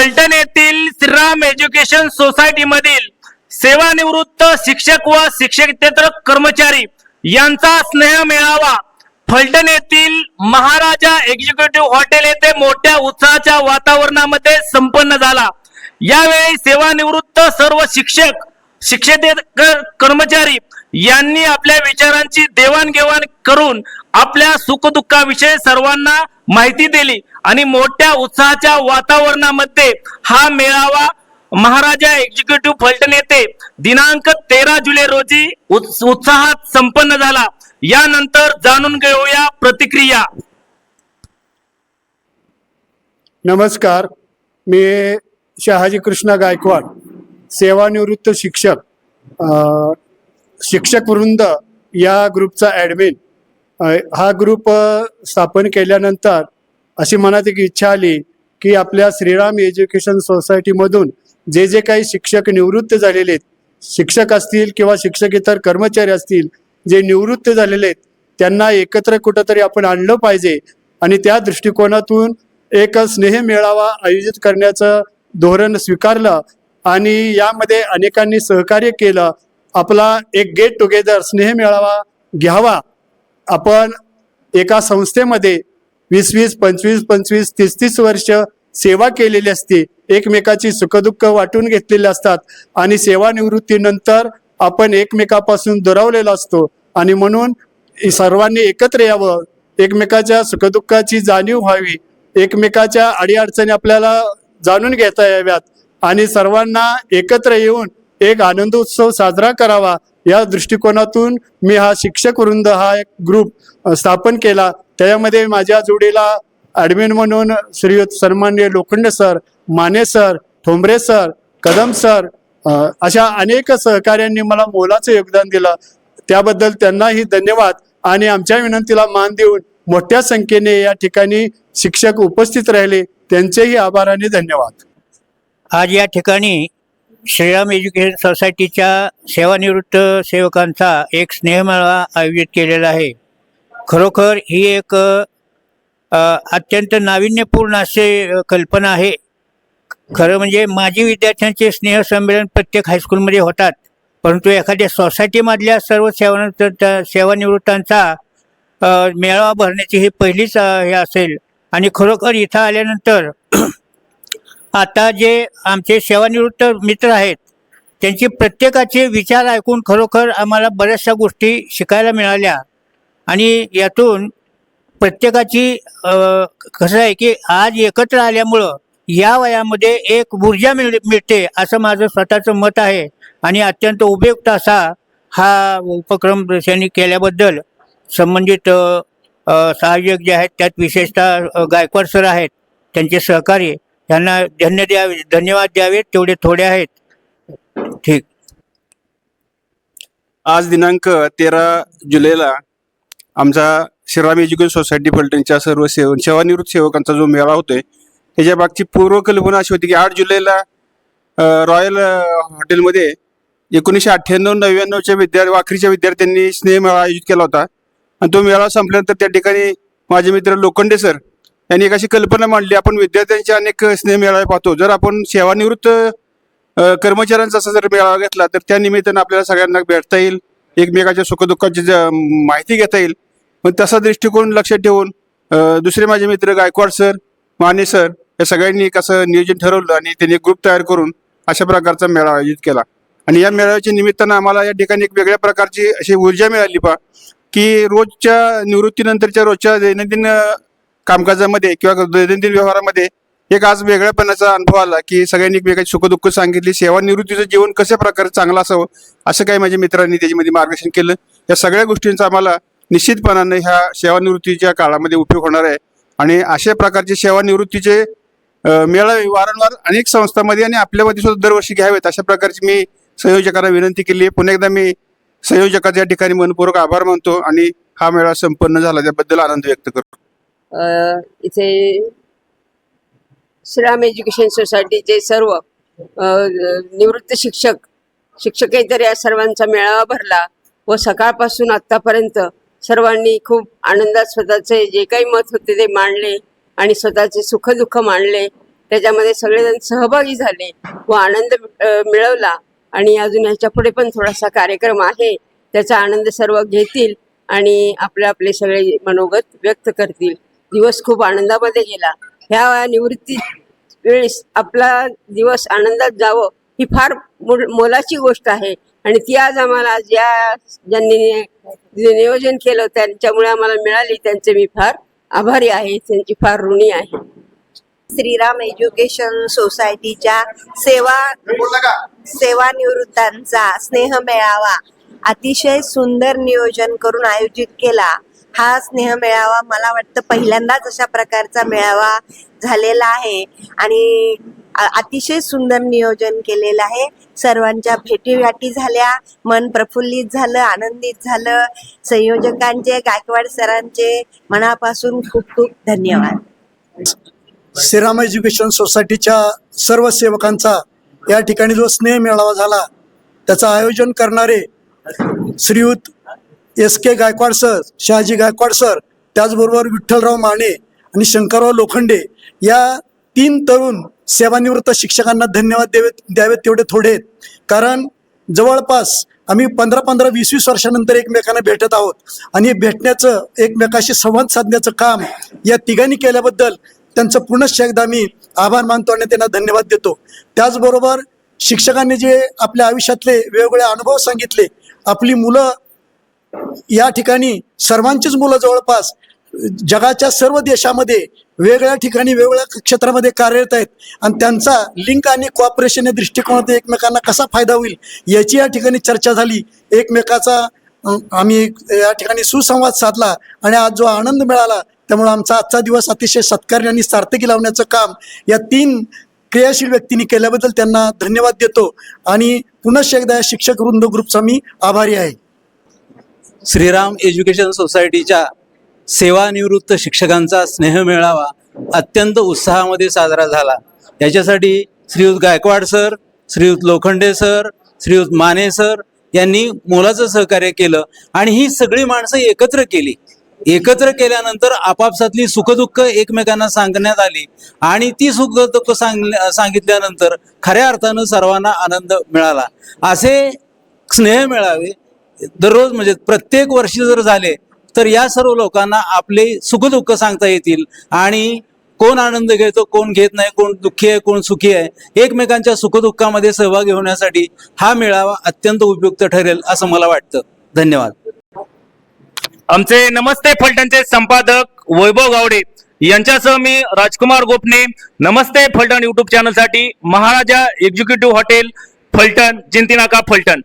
फलटण येथील Shriram education society मधील सेवानिवृत्त शिक्षक व शिक्षकेतर कर्मचारी यांचा स्नेह मेळावा फलटण येथील महाराजा एक्झिक्युटिव्ह हॉटेल येथे मोठ्या उत्साहाच्या वातावरणामध्ये संपन्न झाला. यावेळी सेवानिवृत्त सर्व शिक्षक शिक्षकेतर कर्मचारी यांनी आपल्या विचारांची देवाणघेवाण करून आपल्या सुखदुःखाविषयी सर्वांना माहिती दिली आणि मोठ्या उत्साहाच्या वातावरणामध्ये हा मेळावा महाराजा एक्झिक्युटिव्ह फलटण येथे दिनांक तेरा जुलै रोजी उत्साहात संपन्न झाला. यानंतर जाणून घेऊया प्रतिक्रिया. नमस्कार. मी शहाजी कृष्ण गायकवाड सेवानिवृत्त शिक्षक शिक्षक वृंद या ग्रुपचा ॲडमिन हा ग्रुप स्थापन केल्यानंतर अशी मनात एक इच्छा आली की आपल्या श्रीराम एज्युकेशन सोसायटीमधून जे जे काही शिक्षक निवृत्त झालेले आहेत शिक्षक असतील किंवा शिक्षक इतर कर्मचारी असतील जे निवृत्त झालेले आहेत त्यांना एकत्र कुठंतरी आपण आणलं पाहिजे आणि त्या दृष्टिकोनातून एक स्नेह मेळावा आयोजित करण्याचं धोरण स्वीकारलं आणि यामध्ये अनेकांनी सहकार्य केलं आपला एक गेट टुगेदर स्नेह मेळावा घ्यावा. आपण एका संस्थेमध्ये वीस वीस पंचवीस पंचवीस तीस तीस वर्ष सेवा केलेली असते. एकमेकाची सुखदुःख वाटून घेतलेले असतात आणि सेवानिवृत्तीनंतर आपण एकमेकापासून दुरावलेलो असतो आणि म्हणून सर्वांनी एकत्र यावं. एकमेकाच्या सुखदुःखाची जाणीव व्हावी. एकमेकाच्या अडीअडचणी आपल्याला जाणून घेता याव्यात आणि सर्वांना एकत्र येऊन एक आनंदोत्सव साजरा करावा. या दृष्टिकोनातून मी हा शिक्षक वृंद हा एक ग्रुप स्थापन केला. त्याच्यामध्ये माझ्या जोडीला ॲडमिन म्हणून श्रीयुत सन्मान्य Lokhande sir Mane sir Thombare sir Kadam sir अशा अनेक सहकार्यांनी मला मोलाचं योगदान दिलं. त्याबद्दल त्यांनाही धन्यवाद आणि आमच्या विनंतीला मान देऊन मोठ्या संख्येने या ठिकाणी शिक्षक उपस्थित राहिले. त्यांचेही आभार आणि धन्यवाद. आज या ठिकाणी श्रीराम एज्युकेशन सोसायटीच्या सेवानिवृत्त सेवकांचा एक स्नेहमेळा आयोजित केलेला आहे. खरोखर ही एक अत्यंत नाविन्यपूर्ण असे कल्पना आहे. खरं म्हणजे माजी विद्यार्थ्यांचे स्नेहसंमेलन प्रत्येक हायस्कूलमध्ये होतात. परंतु एखाद्या सोसायटीमधल्या सर्व सेवानिवृत्त सेवानिवृत्तांचा मेळावा भरण्याची ही पहिलीच हे असेल. आणि खरोखर इथं आल्यानंतर आता जे आमचे सेवानिवृत्त मित्र आहेत त्यांचे प्रत्येकाचे विचार ऐकून खरोखर आम्हाला बऱ्याचशा गोष्टी शिकायला मिळाल्या. आणि यातून प्रत्येकाची कसं आहे की आज एकत्र आल्यामुळं या वयामध्ये एक ऊर्जा मिळ मिळते असं माझं स्वतःचं मत आहे. आणि अत्यंत उपयुक्त असा हा उपक्रम त्यांनी केल्याबद्दल संबंधित सहाय्यक जे आहेत त्यात विशेषतः गायकवाड सर आहेत त्यांचे सहकारी यांना धन्य द्यावे धन्यवाद द्यावेत तेवढे थोडे आहेत. ठीक. आज दिनांक तेरा जुलैला आमचा श्रीराम एज्युकेशन सोसायटी फलटणच्या सर्व सेव सेवानिवृत्त सेवकांचा जो मेळा होतोय त्याच्या मागची पूर्वकल्पना अशी होती की आठ जुलैला रॉयल हॉटेलमध्ये एकोणीसशे अठ्ठ्याण्णव नव्याण्णवच्या विद्यार्थी वाखरीच्या विद्यार्थ्यांनी स्नेहमेळा आयोजित केला होता. आणि तो मेळावा संपल्यानंतर त्या ठिकाणी माझे मित्र लोखंडे सर यांनी एक अशी कल्पना मांडली आपण विद्यार्थ्यांचे अनेक स्नेह मेळावे पाहतो. जर आपण सेवानिवृत्त कर्मचाऱ्यांचा असा जर मेळावा घेतला तर त्या निमित्तानं आपल्याला सगळ्यांना भेटता येईल एकमेकाच्या सुखदुःखाची ज- माहिती घेता येईल. पण तसा दृष्टिकोन लक्षात ठेवून दुसरे माझे मित्र गायकवाड सर माने सर या सगळ्यांनी एक असं नियोजन ठरवलं आणि त्यांनी ग्रुप तयार करून अशा प्रकारचा मेळावा आयोजित केला. आणि या मेळाव्याच्या निमित्तानं आम्हाला या ठिकाणी एक वेगळ्या प्रकारची अशी ऊर्जा मिळाली पा की रोजच्या निवृत्तीनंतरच्या रोजच्या दैनंदिन कामकाजामध्ये किंवा दैनंदिन व्यवहारामध्ये एक आज वेगळ्यापणाचा अनुभव आला की सगळ्यांनी एकमेकाची सुखदुःख सांगितली. सेवानिवृत्तीचं जीवन कशा प्रकारे चांगलं असावं असं काही माझ्या मित्रांनी त्याच्यामध्ये मार्गदर्शन केलं. या सगळ्या गोष्टींचा आम्हाला निश्चितपणाने ह्या सेवानिवृत्तीच्या काळामध्ये उपयोग होणार आहे. आणि अशा प्रकारचे सेवानिवृत्तीचे मेळावे वारंवार अनेक संस्थांमध्ये आणि आपल्यामध्ये सुद्धा दरवर्षी घ्यावेत. अशा प्रकारची मी संयोजकांना विनंती केली. आहे पुन्हा एकदा मी संयोजकाच्या या ठिकाणी मनपूर्वक आभार मानतो आणि हा मेळावा संपन्न झाला. त्याबद्दल आनंद व्यक्त करतो. इथे श्रीराम एज्युकेशन सोसायटीचे सर्व अ, निवृत्त शिक्षक शिक्षकेतर या सर्वांचा मेळावा भरला व सकाळपासून आतापर्यंत सर्वांनी खूप आनंदात स्वतःचे जे काही मत होते ते मांडले आणि स्वतःचे सुखदुःख मांडले. त्याच्यामध्ये सगळेजण सहभागी झाले व आनंद मिळवला आणि अजून ह्याच्या पुढे पण थोडासा कार्यक्रम आहे. त्याचा आनंद सर्व घेतील आणि आपले आपले सगळे मनोगत व्यक्त करतील. दिवस खूप आनंदामध्ये गेला. ह्या निवृत्ती वेळेस आपला दिवस आनंदात जावं ही फार मोलाची गोष्ट आहे. आणि ती आज आम्हाला आज या ज्यांनी नियोजन केलं त्यांच्यामुळे आम्हाला मिळाली. त्यांचे मी फार आभारी आहे. त्यांची फार ऋणी आहे. श्रीराम एज्युकेशन सोसायटीच्या सेवा सेवानिवृत्तांचा स्नेह मेळावा अतिशय सुंदर नियोजन करून आयोजित केला. हा स्नेह मेळावा मला वाटतं पहिल्यांदाच अशा प्रकारचा मेळावा झालेला आहे. आणि अतिशय सुंदर नियोजन केलेलं आहे. सर्वांच्या भेटीगाठी झाल्या मन प्रफुल्लित झालं आनंदित झालं. संयोजकांचे गायकवाड सरांचे मनापासून खूप खूप धन्यवाद. श्रीराम एज्युकेशन सोसायटीच्या सर्व सेवकांचा या ठिकाणी जो स्नेह मेळावा झाला त्याचं आयोजन करणारे श्रीयुत S K Gaikwad sir Shahaji Gaikwad sir त्याचबरोबर विठ्ठलराव माने आणि शंकरराव लोखंडे या तीन तरुण सेवानिवृत्त शिक्षकांना धन्यवाद द्यावेत द्यावेत तेवढे थोडे कारण जवळपास आम्ही पंधरा पंधरा वीस वीस वर्षानंतर एकमेकांना भेटत आहोत. आणि भेटण्याचं एकमेकाशी संवाद साधण्याचं काम या तिघांनी केल्याबद्दल त्यांचं पुनश्च एकदा मी आभार मानतो आणि त्यांना धन्यवाद देतो. त्याचबरोबर शिक्षकांनी जे आपल्या आयुष्यातले वेगवेगळे अनुभव सांगितले आपली मुलं या ठिकाणी सर्वांचीच मुलं जवळपास जगाच्या सर्व देशामध्ये वेगळ्या ठिकाणी वेगवेगळ्या क्षेत्रामध्ये कार्यरत आहेत. आणि त्यांचा लिंक आणि कॉपरेशन या दृष्टिकोनातून एकमेकांना कसा फायदा होईल याची या ठिकाणी चर्चा झाली. एकमेकाचा आम्ही या ठिकाणी सुसंवाद साधला आणि आज जो आनंद मिळाला त्यामुळे आमचा आजचा दिवस अतिशय सत्कार्य आणि सार्थकी लावण्याचं काम या तीन क्रियाशील व्यक्तींनी केल्याबद्दल त्यांना धन्यवाद देतो. आणि पुनश्च एकदा या शिक्षक वृंद ग्रुपचा मी आभारी आहे. श्रीराम एज्युकेशन सोसायटीच्या सेवानिवृत्त शिक्षकांचा स्नेह मेळावा अत्यंत उत्साहामध्ये साजरा झाला. याच्यासाठी Shriyut Gaikwad sir Shriyut Lokhande sir Shriyut Mane sir यांनी मोलाचं सहकार्य केलं आणि ही सगळी माणसं एकत्र केली. एकत्र केल्यानंतर आपापसातली सुखदुःख एकमेकांना सांगण्यात आली आणि ती सुखदुःख सांग सांगितल्यानंतर खऱ्या अर्थानं सर्वांना आनंद मिळाला. असे स्नेह मिळावे दररोज म्हणजे प्रत्येक वर्षी जर झाले तर या सर्व लोकांना आपले सुखदुःख सांगता येतील. आणि कोण आनंद घेतो कोण घेत नाही कोण दुःखी आहे कोण सुखी आहे एकमेकांच्या सुखदुःखामध्ये सहभागी होण्यासाठी हा मेळावा अत्यंत उपयुक्त ठरेल असं मला वाटतं. धन्यवाद. आमचे नमस्ते फलटणचे संपादक वैभव गावडे. यांच्यासह मी राजकुमार गोपने. नमस्ते फलटण युट्यूब चॅनलसाठी महाराजा एक्झिक्युटिव्ह हॉटेल फलटण जिंतीनाका फलटण.